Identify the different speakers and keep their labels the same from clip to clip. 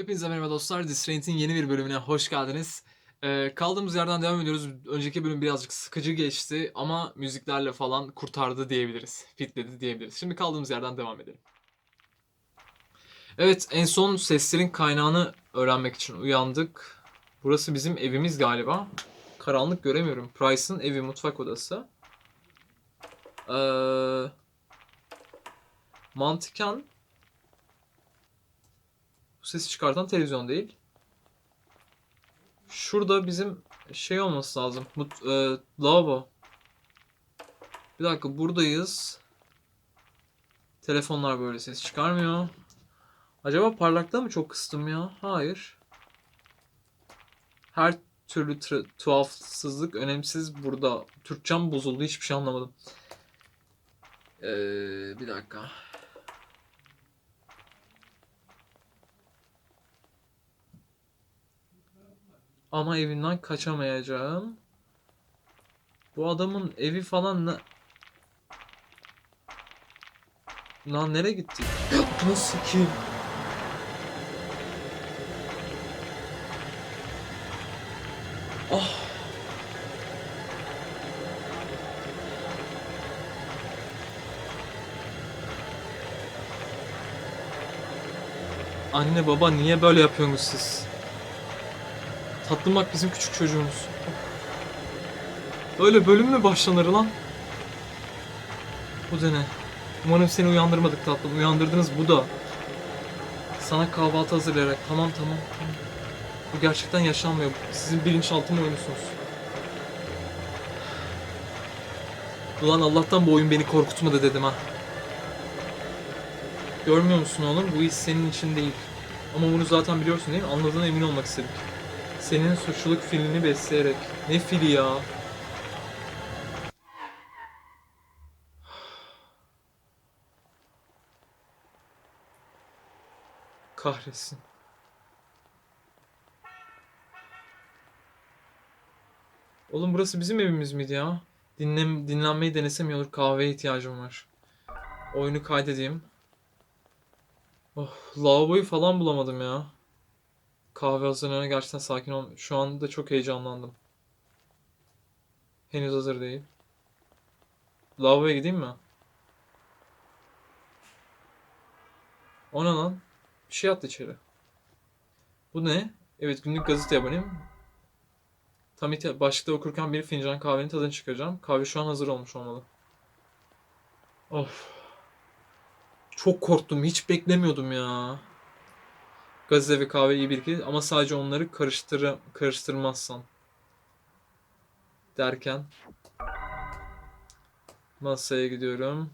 Speaker 1: Hepinize merhaba dostlar. Distraint'in yeni bir bölümüne hoş geldiniz. Ee, kaldığımız yerden devam ediyoruz. Önceki bölüm birazcık sıkıcı geçti ama müziklerle falan kurtardı diyebiliriz. Fitledi diyebiliriz. Şimdi kaldığımız yerden devam edelim. Evet, en son seslerin kaynağını öğrenmek için uyandık. Burası bizim evimiz galiba. Karanlık göremiyorum. Price'ın evi, mutfak odası. Ee, mantıken bu sesi çıkartan televizyon değil. Şurada bizim şey olması lazım. Mut, e, lavabo. Bir dakika buradayız. Telefonlar böyle ses çıkarmıyor. Acaba parlaklığı mı çok kıstım ya? Hayır. Her türlü tuhafsızlık önemsiz burada. Türkçem bozuldu hiçbir şey anlamadım. Ee, bir dakika. Ama evinden kaçamayacağım. Bu adamın evi falan ne... Lan nereye gitti? Nasıl ki? Ah. Anne baba niye böyle yapıyorsunuz siz? Tatlım bak bizim küçük çocuğumuz. Öyle bölüm mü başlanır lan? Bu da ne? Umarım seni uyandırmadık tatlım. Uyandırdınız bu da. Sana kahvaltı hazırlayarak. Tamam tamam tamam. Bu gerçekten yaşanmıyor. Sizin bilinçaltı mı oynuyorsunuz? Ulan Allah'tan bu oyun beni korkutmadı dedim ha. Görmüyor musun oğlum? Bu his senin için değil. Ama bunu zaten biliyorsun değil mi? Anladığına emin olmak istedik. Senin suçluluk filini besleyerek. Ne fili ya? Kahretsin. Oğlum burası bizim evimiz miydi ya? Dinlem dinlenmeyi denesem iyi olur. Kahveye ihtiyacım var. Oyunu kaydedeyim. Oh, lavaboyu falan bulamadım ya. Kahve hazırlanana gerçekten sakin ol. Şu anda çok heyecanlandım. Henüz hazır değil. Lavaboya gideyim mi? O ne lan? Bir şey attı içeri. Bu ne? Evet günlük gazete aboneyim. Tam başlıkta okurken bir fincan kahvenin tadını çıkaracağım. Kahve şu an hazır olmuş olmalı. Of. Çok korktum. Hiç beklemiyordum ya. Gazete ve kahve iyi bir ikili ama sadece onları karıştır karıştırmazsan. Derken masaya gidiyorum.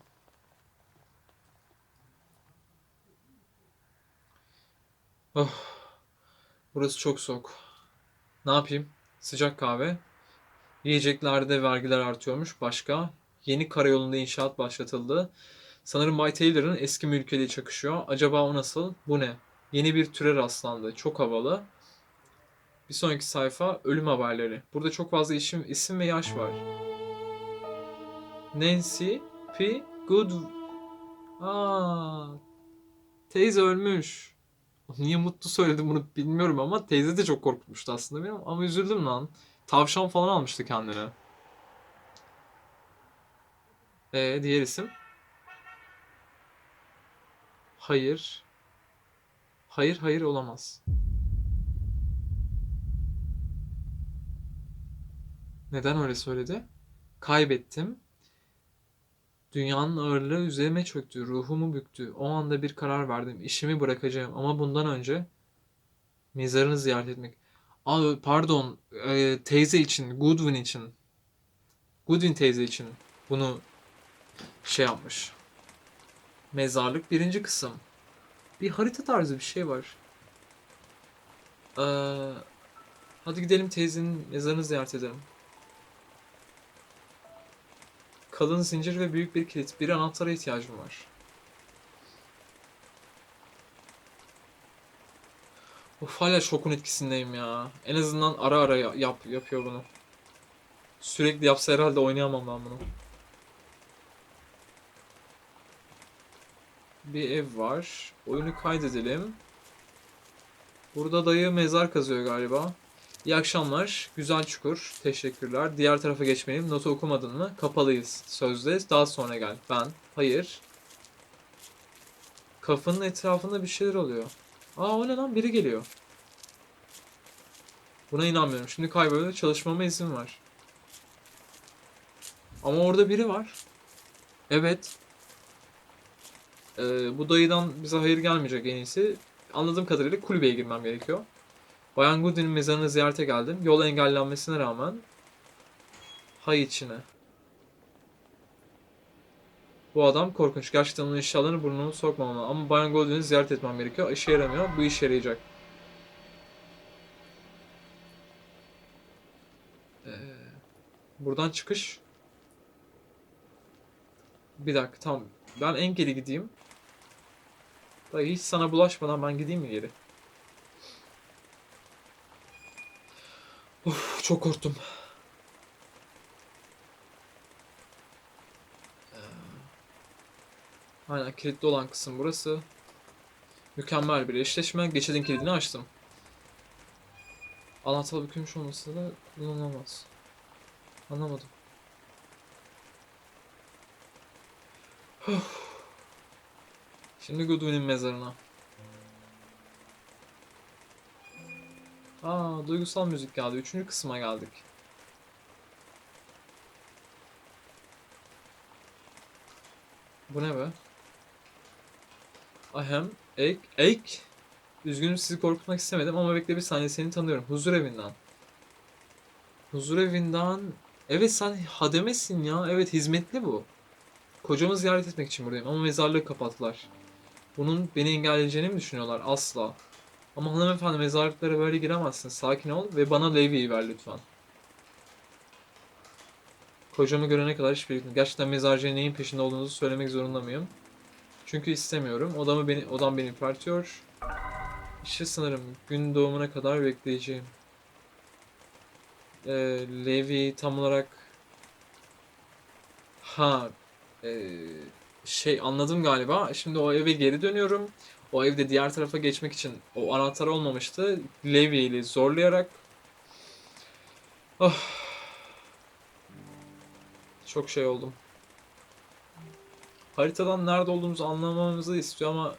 Speaker 1: Oh. Burası çok soğuk. Ne yapayım? Sıcak kahve. Yiyeceklerde vergiler artıyormuş. Başka? Yeni karayolunda inşaat başlatıldı. Sanırım Bay Taylor'ın eski mülkiyeliği çakışıyor. Acaba o nasıl? Bu ne? Yeni bir türe rastlandı. Çok havalı. Bir sonraki sayfa ölüm haberleri. Burada çok fazla isim, isim ve yaş var. Nancy P. Good... Aa, teyze ölmüş. Niye mutlu söyledim bunu bilmiyorum ama teyze de çok korkutmuştu aslında benim. Ama üzüldüm lan. Tavşan falan almıştı kendine. Ee, diğer isim? Hayır. Hayır, hayır olamaz. Neden öyle söyledi? Kaybettim. Dünyanın ağırlığı üzerime çöktü, ruhumu büktü. O anda bir karar verdim. İşimi bırakacağım ama bundan önce mezarını ziyaret etmek. Aa, pardon, e, teyze için, Goodwin için. Goodwin teyze için bunu şey yapmış. Mezarlık birinci kısım. Bir harita tarzı bir şey var. Ee, hadi gidelim teyzenin mezarını ziyaret edelim. Kalın zincir ve büyük bir kilit. Bir anahtara ihtiyacım var. Of hala şokun etkisindeyim ya. En azından ara ara ya- yap yapıyor bunu. Sürekli yapsa herhalde oynayamam ben bunu. Bir ev var. Oyunu kaydedelim. Burada dayı mezar kazıyor galiba. İyi akşamlar. Güzel çukur. Teşekkürler. Diğer tarafa geçmeliyim. Notu okumadın mı? Kapalıyız. Sözde. Daha sonra gel. Ben. Hayır. Kafanın etrafında bir şeyler oluyor. Aa o ne lan? Biri geliyor. Buna inanmıyorum. Şimdi kayboluyor. Çalışmama izin var. Ama orada biri var. Evet. Ee, bu dayıdan bize hayır gelmeyecek en iyisi. Anladığım kadarıyla kulübeye girmem gerekiyor. Bayan Goodwin'in mezarını ziyarete geldim. Yol engellenmesine rağmen hay içine. Bu adam korkunç. Gerçekten onun eşyalarını burnumu sokmamalı. Ama Bayan Goldwyn'i ziyaret etmem gerekiyor. İşe yaramıyor. Bu işe yarayacak. Ee, buradan çıkış. Bir dakika tamam. Ben en geri gideyim. Hiç sana bulaşmadan ben gideyim mi geri? Of çok korktum. Ee, Aynen kilitli olan kısım burası. Mükemmel bir eşleşme. Geçidin kilidini açtım. Anahtar bükülmüş olması da kullanılamaz. Anlamadım. Şimdi Goodwin'in mezarına. Aa, duygusal müzik geldi. Üçüncü kısma geldik. Bu ne be? Ahem, ek, ek. Üzgünüm sizi korkutmak istemedim ama bekle bir saniye seni tanıyorum. Huzur evinden. Huzur evinden... Evet sen hademesin ya. Evet hizmetli bu. Kocamı ziyaret etmek için buradayım ama mezarlığı kapattılar. Bunun beni engelleyeceğini mi düşünüyorlar? Asla. Ama hanımefendi mezarlıklara böyle giremezsin. Sakin ol ve bana Levi'yi ver lütfen. Kocamı görene kadar hiçbir Gerçekten mezarcıya neyin peşinde olduğunuzu söylemek zorunda mıyım? Çünkü istemiyorum. Odamı beni, odam beni ürpertiyor. İşte sanırım gün doğumuna kadar bekleyeceğim. Ee, Levi tam olarak ha ee, şey anladım galiba. Şimdi o eve geri dönüyorum. O evde diğer tarafa geçmek için o anahtar olmamıştı. Levi ile zorlayarak oh. Çok şey oldum. Haritadan nerede olduğumuzu anlamamızı istiyor ama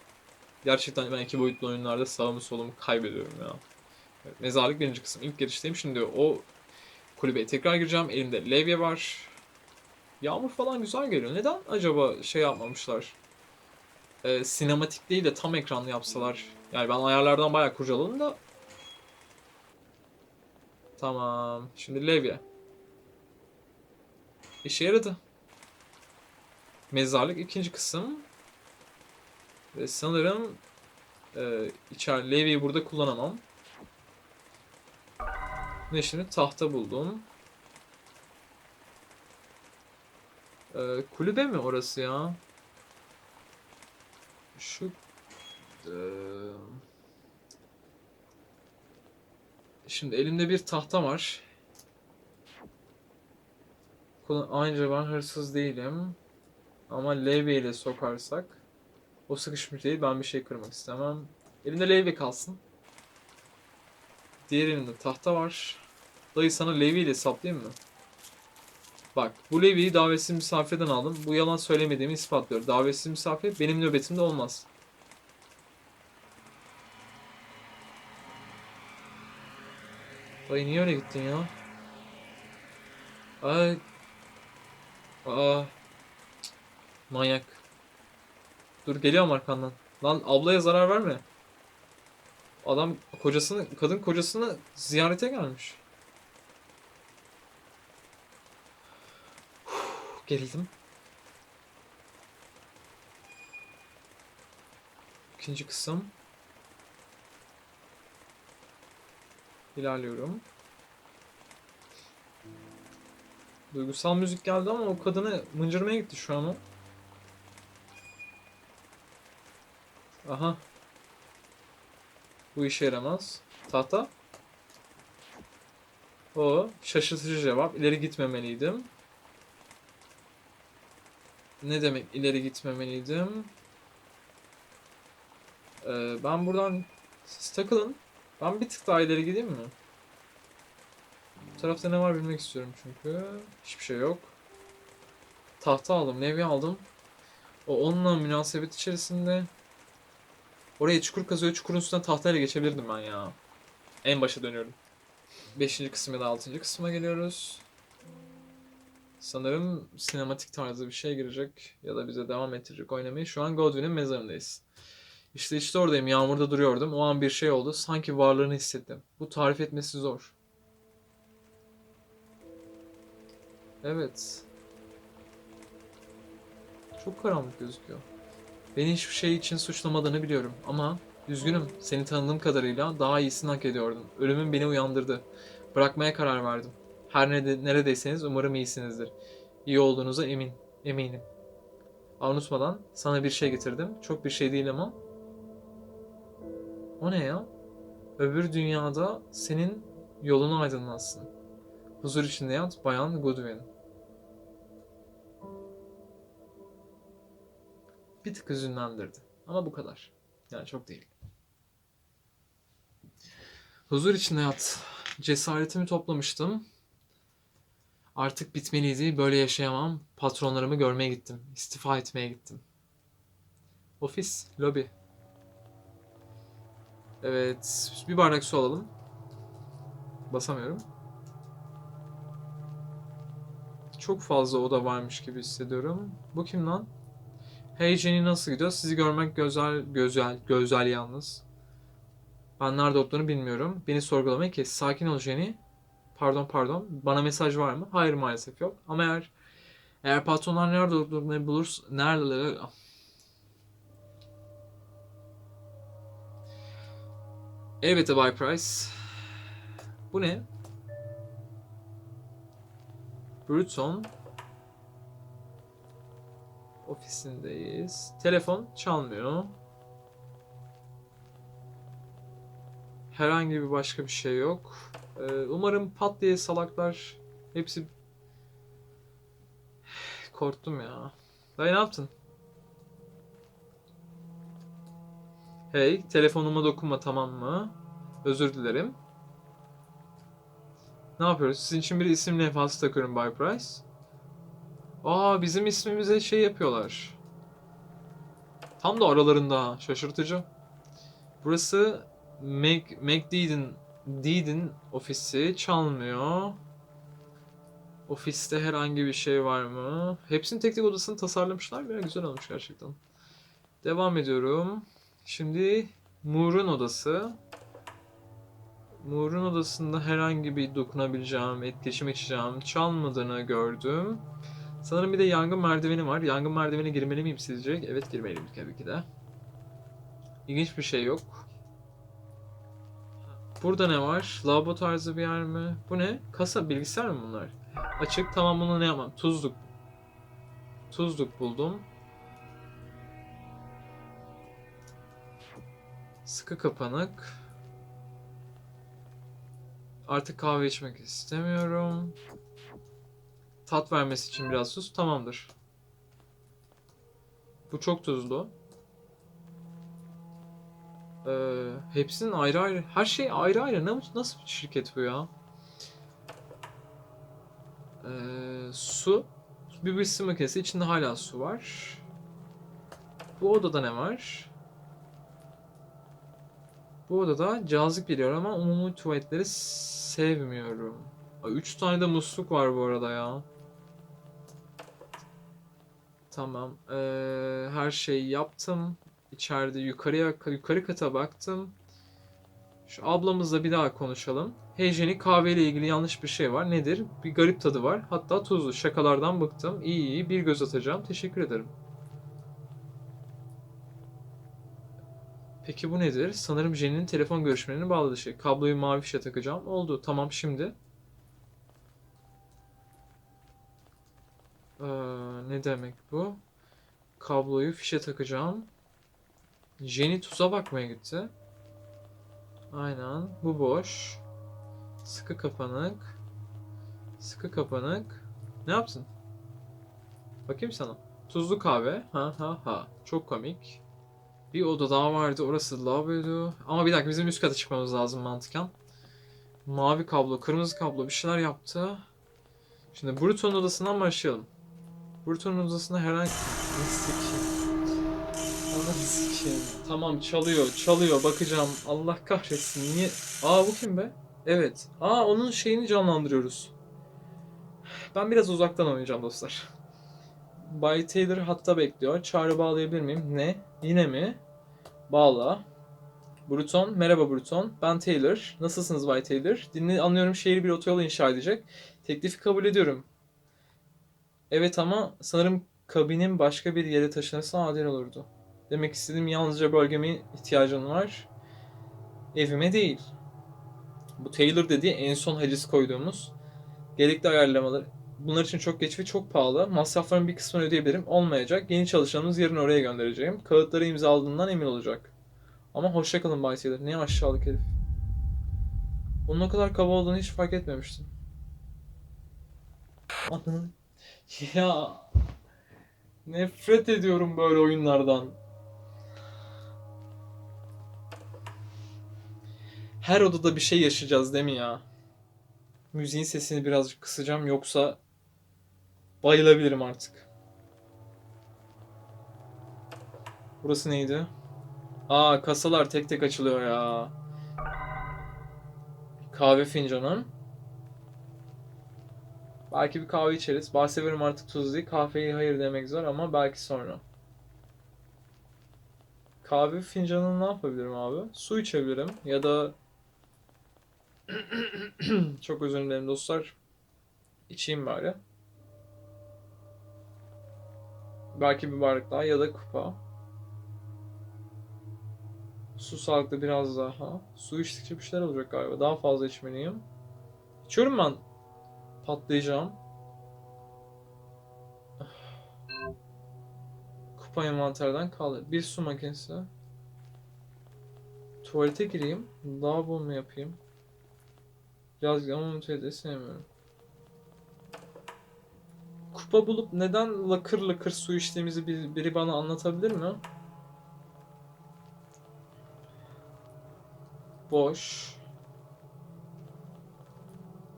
Speaker 1: gerçekten ben iki boyutlu oyunlarda sağımı solumu kaybediyorum ya. Mezarlık birinci kısım. İlk girişteyim. Şimdi o kulübeye tekrar gireceğim. Elimde levye var. Yağmur falan güzel geliyor. Neden acaba şey yapmamışlar? Ee, sinematik değil de tam ekranlı yapsalar. Yani ben ayarlardan bayağı kurcaladım da. Tamam. Şimdi levye. İşe yaradı. Mezarlık ikinci kısım. Ve sanırım e, içer levyeyi burada kullanamam. Ve şimdi tahta buldum. Ee, kulübe mi orası ya? Şu eee, Şimdi elimde bir tahta var. Ayrıca ben hırsız değilim. Ama levye ile sokarsak o sıkışmış değil. Ben bir şey kırmak istemem. Elimde levye kalsın. Diğer elimde tahta var. Dayı sana levye ile saplayayım mı? Bak bu Levi'yi davetsiz misafirden aldım. Bu yalan söylemediğimi ispatlıyor. Davetsiz misafir benim nöbetimde olmaz. Dayı niye öyle gittin ya? Ay. Aa. Cık, Manyak. Dur geliyorum arkandan. Lan ablaya zarar verme. Adam kocasını, kadın kocasını ziyarete gelmiş. Gerildim. İkinci kısım. İlerliyorum. Duygusal müzik geldi ama o kadını mıncırmaya gitti şu an o. Aha. Bu işe yaramaz. Tahta. O şaşırtıcı cevap. İleri gitmemeliydim. Ne demek ileri gitmemeliydim? Ee, ben buradan siz takılın. Ben bir tık daha ileri gideyim mi? Bu tarafta ne var bilmek istiyorum çünkü. Hiçbir şey yok. Tahta aldım, Nevi aldım. O onunla münasebet içerisinde. Oraya çukur kazıyor. Çukurun üstünden tahtayla geçebilirdim ben ya. En başa dönüyorum. Beşinci kısım ya da altıncı kısma geliyoruz. Sanırım sinematik tarzı bir şey girecek ya da bize devam ettirecek oynamayı. Şu an Godwin'in mezarındayız. İşte işte oradayım. Yağmurda duruyordum. O an bir şey oldu. Sanki varlığını hissettim. Bu tarif etmesi zor. Evet. Çok karanlık gözüküyor. Beni hiçbir şey için suçlamadığını biliyorum ama üzgünüm. Seni tanıdığım kadarıyla daha iyisini hak ediyordun. Ölümün beni uyandırdı. Bırakmaya karar verdim. Her nede- neredeyseniz umarım iyisinizdir. İyi olduğunuza emin, eminim. Aa, unutmadan sana bir şey getirdim. Çok bir şey değil ama. O ne ya? Öbür dünyada senin yolunu aydınlatsın. Huzur içinde yat Bayan Goodwin. Bir tık hüzünlendirdi. Ama bu kadar. Yani çok değil. Huzur içinde yat. Cesaretimi toplamıştım. Artık bitmeliydi. Böyle yaşayamam. Patronlarımı görmeye gittim. İstifa etmeye gittim. Ofis, lobi. Evet. Bir bardak su alalım. Basamıyorum. Çok fazla oda varmış gibi hissediyorum. Bu kim lan? Hey Jenny nasıl gidiyor? Sizi görmek güzel, güzel, güzel yalnız. Ben nerede olduğunu bilmiyorum. Beni sorgulamayı kes. Sakin ol Jenny. Pardon pardon. Bana mesaj var mı? Hayır maalesef yok. Ama eğer eğer patronlar nerede olduğunu bulursa nerede Elbette Bay Price. Bu ne? Bruton. Ofisindeyiz. Telefon çalmıyor. Herhangi bir başka bir şey yok. Ee, umarım pat diye salaklar hepsi korktum ya. Dayı ne yaptın? Hey, telefonuma dokunma tamam mı? Özür dilerim. Ne yapıyoruz? Sizin için bir isim levhası takıyorum Bay Price. Aa bizim ismimize şey yapıyorlar. Tam da aralarında. Şaşırtıcı. Burası Meg, Meg Deed'in ofisi çalmıyor. Ofiste herhangi bir şey var mı? Hepsinin tek tek odasını tasarlamışlar ya. Güzel olmuş gerçekten. Devam ediyorum. Şimdi Moore'un odası. Moore'un odasında herhangi bir dokunabileceğim, etkileşim içeceğim çalmadığını gördüm. Sanırım bir de yangın merdiveni var. Yangın merdivene girmeli miyim sizce? Evet girmeliyim tabii ki de. İlginç bir şey yok. Burada ne var? Lavabo tarzı bir yer mi? Bu ne? Kasa, bilgisayar mı bunlar? Açık, tamam bunu ne yapmam? Tuzluk. Tuzluk buldum. Sıkı kapanık. Artık kahve içmek istemiyorum. Tat vermesi için biraz sus. Tamamdır. Bu çok tuzlu. Ee, hepsinin ayrı ayrı. Her şey ayrı ayrı. Nasıl bir şirket bu ya? Ee, su. Bir bir makinesi. içinde hala su var. Bu odada ne var? Bu odada cazip geliyor ama umumi tuvaletleri sevmiyorum. Aa, Üç tane de musluk var bu arada ya. Tamam. Ee, her şeyi yaptım. İçeride yukarıya yukarı kata baktım. Şu ablamızla bir daha konuşalım. Heyjen'i kahveyle ilgili yanlış bir şey var. Nedir? Bir garip tadı var. Hatta tuzlu. Şakalardan bıktım. İyi iyi bir göz atacağım. Teşekkür ederim. Peki bu nedir? Sanırım Jenny'nin telefon görüşmelerini bağladığı şey. Kabloyu mavi fişe takacağım. Oldu. Tamam şimdi. Ee, ne demek bu? Kabloyu fişe takacağım. Jenny tuza bakmaya gitti. Aynen. Bu boş. Sıkı kapanık. Sıkı kapanık. Ne yaptın? Bakayım sana. Tuzlu kahve. Ha ha ha. Çok komik. Bir oda daha vardı. Orası lavaboydu. Ama bir dakika bizim üst kata çıkmamız lazım mantıken. Mavi kablo, kırmızı kablo bir şeyler yaptı. Şimdi Bruto'nun odasından başlayalım. Bruto'nun odasında herhangi... Sikeyim. Tamam çalıyor, çalıyor. Bakacağım. Allah kahretsin. Niye? Aa bu kim be? Evet. Aa onun şeyini canlandırıyoruz. Ben biraz uzaktan oynayacağım dostlar. Bay Taylor hatta bekliyor. Çağrı bağlayabilir miyim? Ne? Yine mi? Bağla. Bruton. Merhaba Bruton. Ben Taylor. Nasılsınız Bay Taylor? Dinle, anlıyorum şehir bir otoyol inşa edecek. Teklifi kabul ediyorum. Evet ama sanırım kabinin başka bir yere taşınırsa adil olurdu. Demek istediğim yalnızca bölgeme ihtiyacın var. Evime değil. Bu Taylor dediği en son haciz koyduğumuz gerekli ayarlamalar. Bunlar için çok geç ve çok pahalı. Masrafların bir kısmını ödeyebilirim. Olmayacak. Yeni çalışanımız yarın oraya göndereceğim. Kağıtları imzaladığından emin olacak. Ama hoşça kalın Bay Taylor. Ne aşağılık herif. Onun o kadar kaba olduğunu hiç fark etmemiştim. Ya nefret ediyorum böyle oyunlardan. Her odada bir şey yaşayacağız değil mi ya? Müziğin sesini birazcık kısacağım yoksa bayılabilirim artık. Burası neydi? Aa kasalar tek tek açılıyor ya. Kahve fincanım. Belki bir kahve içeriz. Bahsediyorum artık tuz değil. Kahveyi hayır demek zor ama belki sonra. Kahve fincanını ne yapabilirim abi? Su içebilirim ya da çok özür dilerim dostlar. İçeyim bari. Belki bir bardak daha ya da kupa. Su sağlıklı biraz daha. Su içtikçe bir şeyler olacak galiba. Daha fazla içmeliyim. İçiyorum ben. Patlayacağım. Kupa envanterden kaldı. Bir su makinesi. Tuvalete gireyim. Lavabo mu yapayım? Biraz ama tuvalete sevmiyorum. Kupa bulup neden lakır lakır su içtiğimizi bir- biri bana anlatabilir mi? Boş.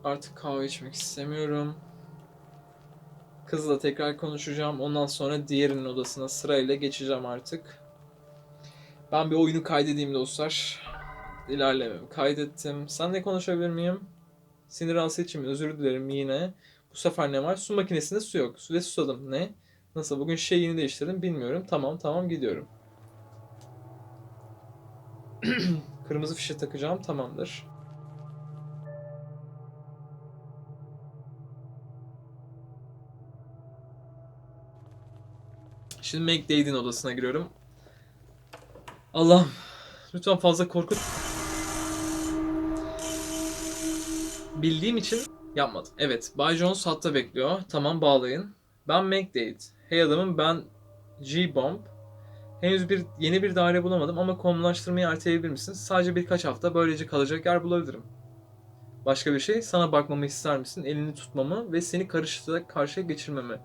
Speaker 1: Artık kahve içmek istemiyorum. Kızla tekrar konuşacağım. Ondan sonra diğerinin odasına sırayla geçeceğim artık. Ben bir oyunu kaydedeyim dostlar. İlerlemem. Kaydettim. Senle konuşabilir miyim? Sinir rahatsız için özür dilerim yine. Bu sefer ne var? Su makinesinde su yok. Su ve susadım. Ne? Nasıl? Bugün şeyini değiştirdim bilmiyorum. Tamam tamam gidiyorum. Kırmızı fişe takacağım. Tamamdır. Şimdi McDade'in odasına giriyorum. Allah'ım. Lütfen fazla korkut. Bildiğim için yapmadım. Evet. Bay Jones hatta bekliyor. Tamam bağlayın. Ben McDade. Hey adamım ben G-Bomb. Henüz bir yeni bir daire bulamadım ama konumlaştırmayı erteleyebilir misin? Sadece birkaç hafta böylece kalacak yer bulabilirim. Başka bir şey, sana bakmamı ister misin? Elini tutmamı ve seni karıştıra karşıya geçirmemi.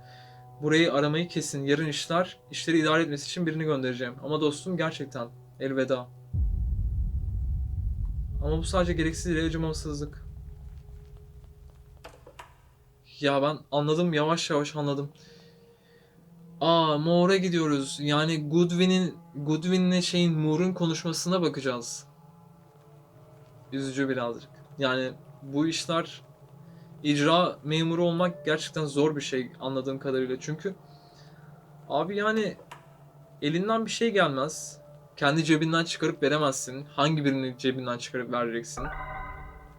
Speaker 1: Burayı aramayı kesin. Yarın işler, işleri idare etmesi için birini göndereceğim. Ama dostum gerçekten elveda. Ama bu sadece gereksiz acımasızlık. Ya ben anladım yavaş yavaş anladım. Aa Moore'a gidiyoruz. Yani Goodwin'in Goodwin'le şeyin Moore'un konuşmasına bakacağız. Üzücü birazcık. Yani bu işler icra memuru olmak gerçekten zor bir şey anladığım kadarıyla. Çünkü abi yani elinden bir şey gelmez. Kendi cebinden çıkarıp veremezsin. Hangi birini cebinden çıkarıp vereceksin?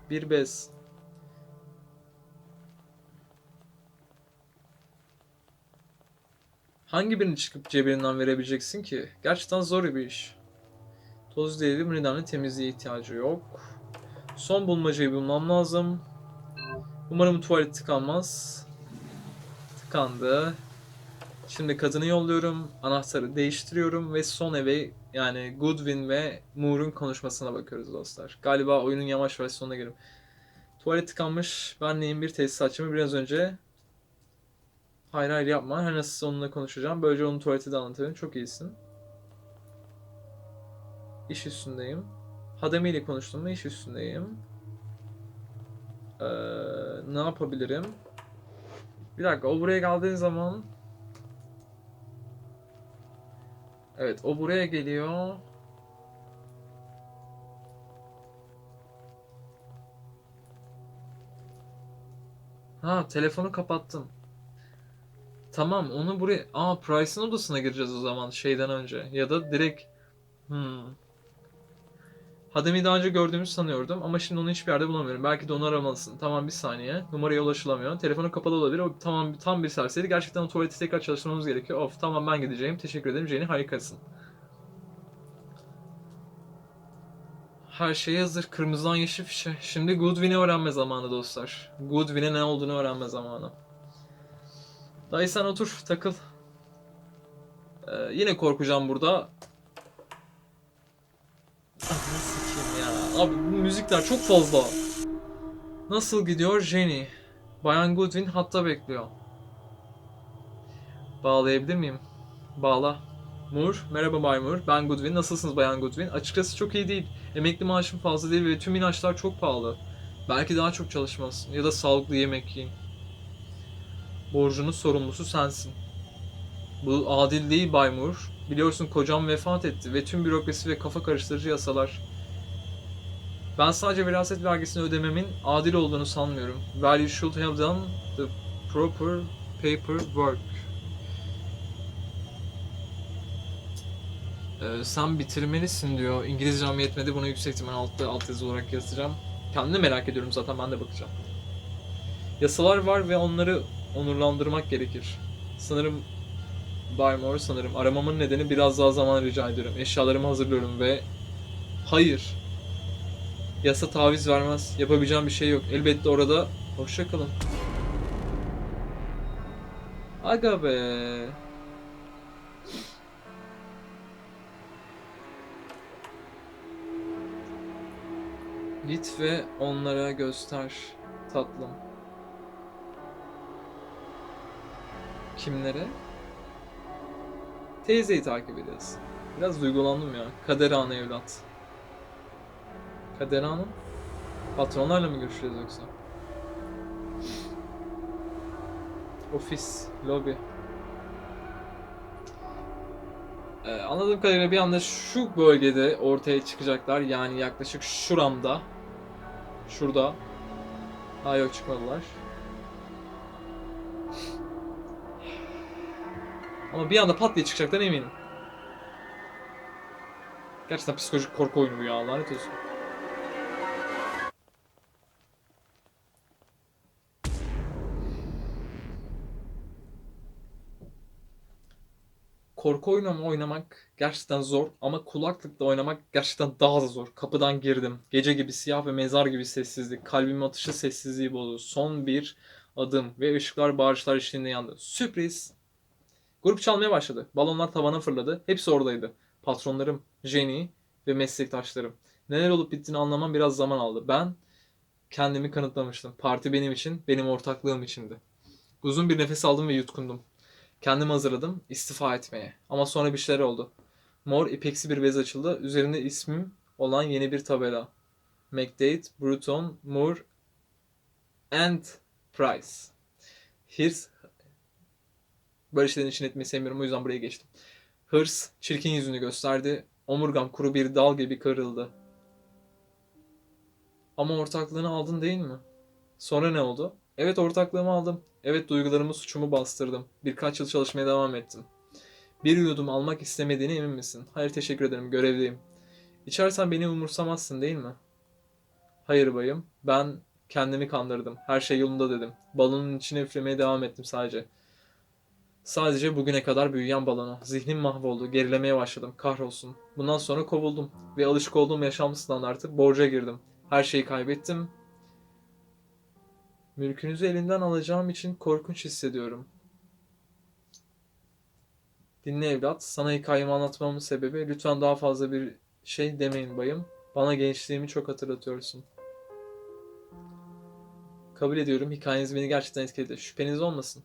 Speaker 1: Bir bez. Hangi birini çıkıp cebinden verebileceksin ki? Gerçekten zor bir iş. Toz değil bu nedenle temizliğe ihtiyacı yok. Son bulmacayı bulmam lazım. Umarım tuvalet tıkanmaz. Tıkandı. Şimdi kadını yolluyorum. Anahtarı değiştiriyorum ve son eve yani Goodwin ve Moore'un konuşmasına bakıyoruz dostlar. Galiba oyunun yavaş sonuna geliyorum. Tuvalet tıkanmış. Ben neyim bir tesisatçımı biraz önce Hayır hayır yapma. Her nasılsa onunla konuşacağım. Böylece onun tuvaleti de anlatırım. Çok iyisin. İş üstündeyim. Hademi ile konuştum mu? İş üstündeyim. Ee, ne yapabilirim? Bir dakika, o buraya geldiği zaman... Evet, o buraya geliyor. Ha, telefonu kapattım. Tamam, onu buraya... Aa, Price'ın odasına gireceğiz o zaman şeyden önce. Ya da direkt... Hmm. Hadem'i daha önce gördüğümü sanıyordum ama şimdi onu hiçbir yerde bulamıyorum. Belki de onu aramalısın. Tamam bir saniye. Numaraya ulaşılamıyor. Telefonu kapalı olabilir. O tamam tam bir serseri. Gerçekten o tuvaleti tekrar çalıştırmamız gerekiyor. Of tamam ben gideceğim. Teşekkür ederim Jenny harikasın. Her şey hazır. Kırmızıdan yeşil fişe. Şimdi Goodwin'i öğrenme zamanı dostlar. Goodwin'e ne olduğunu öğrenme zamanı. Dayı sen otur takıl. Ee, yine korkacağım burada. Ananı sikeyim ya. Abi bu müzikler çok fazla. Nasıl gidiyor Jenny? Bayan Goodwin hatta bekliyor. Bağlayabilir miyim? Bağla. Moore, merhaba Bay Moore. Ben Goodwin. Nasılsınız Bayan Goodwin? Açıkçası çok iyi değil. Emekli maaşım fazla değil ve tüm ilaçlar çok pahalı. Belki daha çok çalışmalısın ya da sağlıklı yemek yiyin. Borcunun sorumlusu sensin. Bu adil değil Bay Moore. Biliyorsun kocam vefat etti ve tüm bürokrasi ve kafa karıştırıcı yasalar. Ben sadece veraset vergisini ödememin adil olduğunu sanmıyorum. Well you should have done the proper paperwork. Ee, sen bitirmelisin diyor. İngilizcem yetmedi. Bunu yüksek ihtimal altta alt yazı olarak yazacağım. Kendimi merak ediyorum zaten ben de bakacağım. Yasalar var ve onları onurlandırmak gerekir. Sanırım Bay sanırım. Aramamın nedeni biraz daha zaman rica ediyorum. Eşyalarımı hazırlıyorum ve... Hayır. Yasa taviz vermez. Yapabileceğim bir şey yok. Elbette orada... Hoşçakalın. Aga be. Git onlara göster tatlım. Kimlere? Teyzeyi takip edeceğiz. Biraz duygulandım ya. Kader Ana evlat. Kader Hanım? Patronlarla mı görüşeceğiz yoksa? Ofis, lobi. Ee, anladığım kadarıyla bir anda şu bölgede ortaya çıkacaklar. Yani yaklaşık şuramda. Şurada. Ha yok çıkmadılar. Ama bir anda pat diye çıkacaktan eminim. Gerçekten psikolojik korku oyunu bu ya lanet olsun. Korku oyunu oynamak gerçekten zor ama kulaklıkla oynamak gerçekten daha da zor. Kapıdan girdim. Gece gibi siyah ve mezar gibi sessizlik. Kalbimin atışı sessizliği bozdu. Son bir adım ve ışıklar bağırışlar eşliğinde yandı. Sürpriz! Grup çalmaya başladı. Balonlar tavana fırladı. Hepsi oradaydı. Patronlarım, Jenny ve meslektaşlarım. Neler olup bittiğini anlamam biraz zaman aldı. Ben kendimi kanıtlamıştım. Parti benim için, benim ortaklığım içindi. Uzun bir nefes aldım ve yutkundum. Kendimi hazırladım istifa etmeye. Ama sonra bir şeyler oldu. Mor ipeksi bir bez açıldı. Üzerinde ismim olan yeni bir tabela. McDade, Bruton, Moore and Price. Hırs Böyle şeylerin için etmeyi sevmiyorum o yüzden buraya geçtim. Hırs çirkin yüzünü gösterdi. Omurgam kuru bir dal gibi kırıldı. Ama ortaklığını aldın değil mi? Sonra ne oldu? Evet ortaklığımı aldım. Evet duygularımı suçumu bastırdım. Birkaç yıl çalışmaya devam ettim. Bir yudum almak istemediğine emin misin? Hayır teşekkür ederim görevliyim. İçersen beni umursamazsın değil mi? Hayır bayım. Ben kendimi kandırdım. Her şey yolunda dedim. Balonun içine üflemeye devam ettim sadece. Sadece bugüne kadar büyüyen balona. Zihnim mahvoldu. Gerilemeye başladım. Kahrolsun. Bundan sonra kovuldum. Ve alışık olduğum yaşam standartı borca girdim. Her şeyi kaybettim. Mülkünüzü elinden alacağım için korkunç hissediyorum. Dinle evlat. Sana hikayemi anlatmamın sebebi lütfen daha fazla bir şey demeyin bayım. Bana gençliğimi çok hatırlatıyorsun. Kabul ediyorum. Hikayeniz beni gerçekten etkiledi. Şüpheniz olmasın.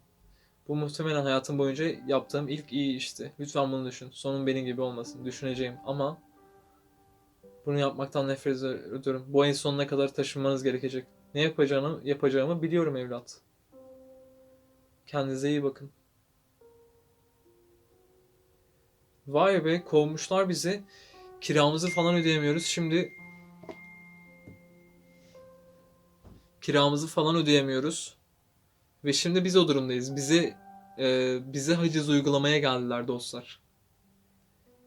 Speaker 1: Bu muhtemelen hayatım boyunca yaptığım ilk iyi işti. Lütfen bunu düşün. Sonun benim gibi olmasın. Düşüneceğim ama Bunu yapmaktan nefret ediyorum. Bu ayın sonuna kadar taşınmanız gerekecek. Ne yapacağını yapacağımı biliyorum evlat. Kendinize iyi bakın. Vay be kovmuşlar bizi. Kiramızı falan ödeyemiyoruz. Şimdi kiramızı falan ödeyemiyoruz. Ve şimdi biz o durumdayız. Bizi e, bize haciz uygulamaya geldiler dostlar.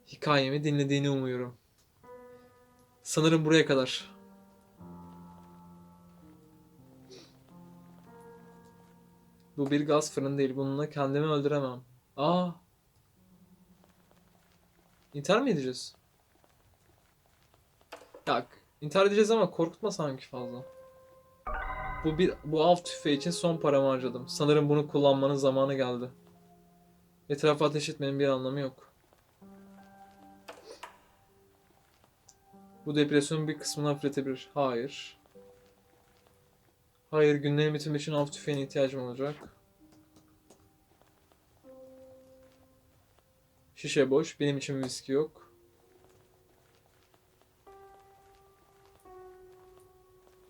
Speaker 1: Hikayemi dinlediğini umuyorum. Sanırım buraya kadar. Bu bir gaz fırını değil. Bununla kendimi öldüremem. Aa. İntihar mı edeceğiz? Ya intihar edeceğiz ama korkutma sanki fazla. Bu bir bu av tüfeği için son paramı harcadım. Sanırım bunu kullanmanın zamanı geldi. Etrafa ateş etmenin bir anlamı yok. Bu depresyonun bir kısmını hafifletebilir. Hayır. Hayır, günlerin bitimi için av tüfeğine ihtiyacım olacak. Şişe boş. Benim için viski yok.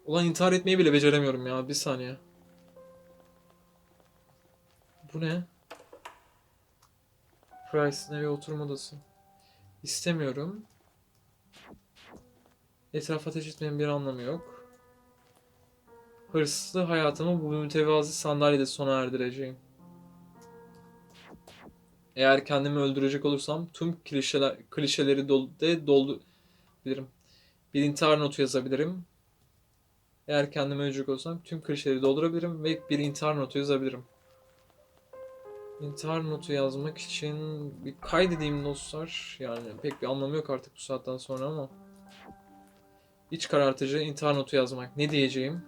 Speaker 1: Ulan intihar etmeyi bile beceremiyorum ya. Bir saniye. Bu ne? Price'ın evi oturma odası. İstemiyorum. Etrafa ateş etmenin bir anlamı yok. Hırslı hayatımı bu mütevazi sandalyede sona erdireceğim. Eğer kendimi öldürecek olursam tüm klişeler, klişeleri dol, de doldurabilirim. Bir intihar notu yazabilirim. Eğer kendimi öldürecek olursam tüm klişeleri doldurabilirim ve bir intihar notu yazabilirim. İntihar notu yazmak için bir kaydedeyim dostlar. Yani pek bir anlamı yok artık bu saatten sonra ama. İç karartıcı intihar notu yazmak. Ne diyeceğim?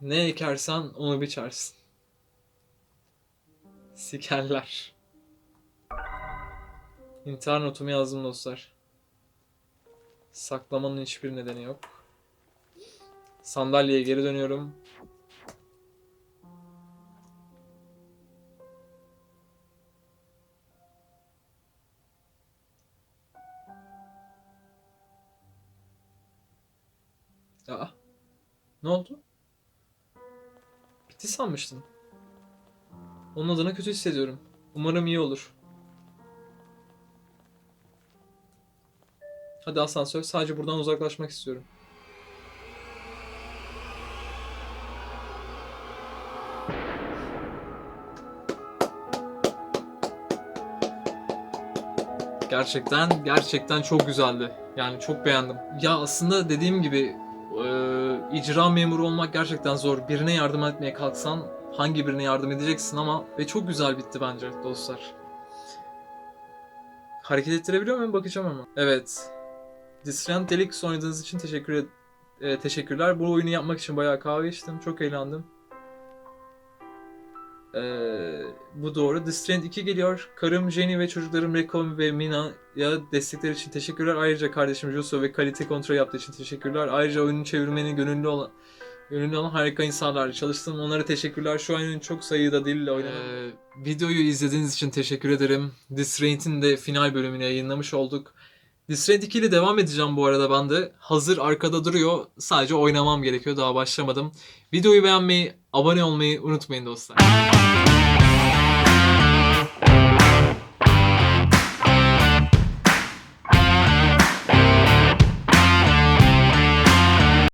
Speaker 1: Ne ekersen onu biçersin. Sikerler. İntihar notumu yazdım dostlar. Saklamanın hiçbir nedeni yok. Sandalyeye geri dönüyorum. Aa. Ne oldu? Bitti sanmıştım. Onun adına kötü hissediyorum. Umarım iyi olur. Hadi asansör. Sadece buradan uzaklaşmak istiyorum. Gerçekten gerçekten çok güzeldi. Yani çok beğendim. Ya aslında dediğim gibi e, icra memuru olmak gerçekten zor. Birine yardım etmeye kalksan hangi birine yardım edeceksin ama ve çok güzel bitti bence dostlar. Hareket ettirebiliyor muyum bakacağım ama. Evet. Disrent Delix oynadığınız için teşekkür e, teşekkürler. Bu oyunu yapmak için bayağı kahve içtim. Çok eğlendim. Ee, bu doğru. The Strand 2 geliyor. Karım Jenny ve çocuklarım Recon ve Mina'ya destekleri için teşekkürler. Ayrıca kardeşim Josu ve kalite kontrol yaptığı için teşekkürler. Ayrıca oyunun çevirmeni gönüllü olan gönüllü olan harika insanlarla çalıştım. Onlara teşekkürler. Şu oyunun çok sayıda dille oynadım. Ee, videoyu izlediğiniz için teşekkür ederim. The Strand'in de final bölümünü yayınlamış olduk. Disred 2 ile devam edeceğim bu arada ben de. Hazır arkada duruyor. Sadece oynamam gerekiyor. Daha başlamadım. Videoyu beğenmeyi, abone olmayı unutmayın dostlar.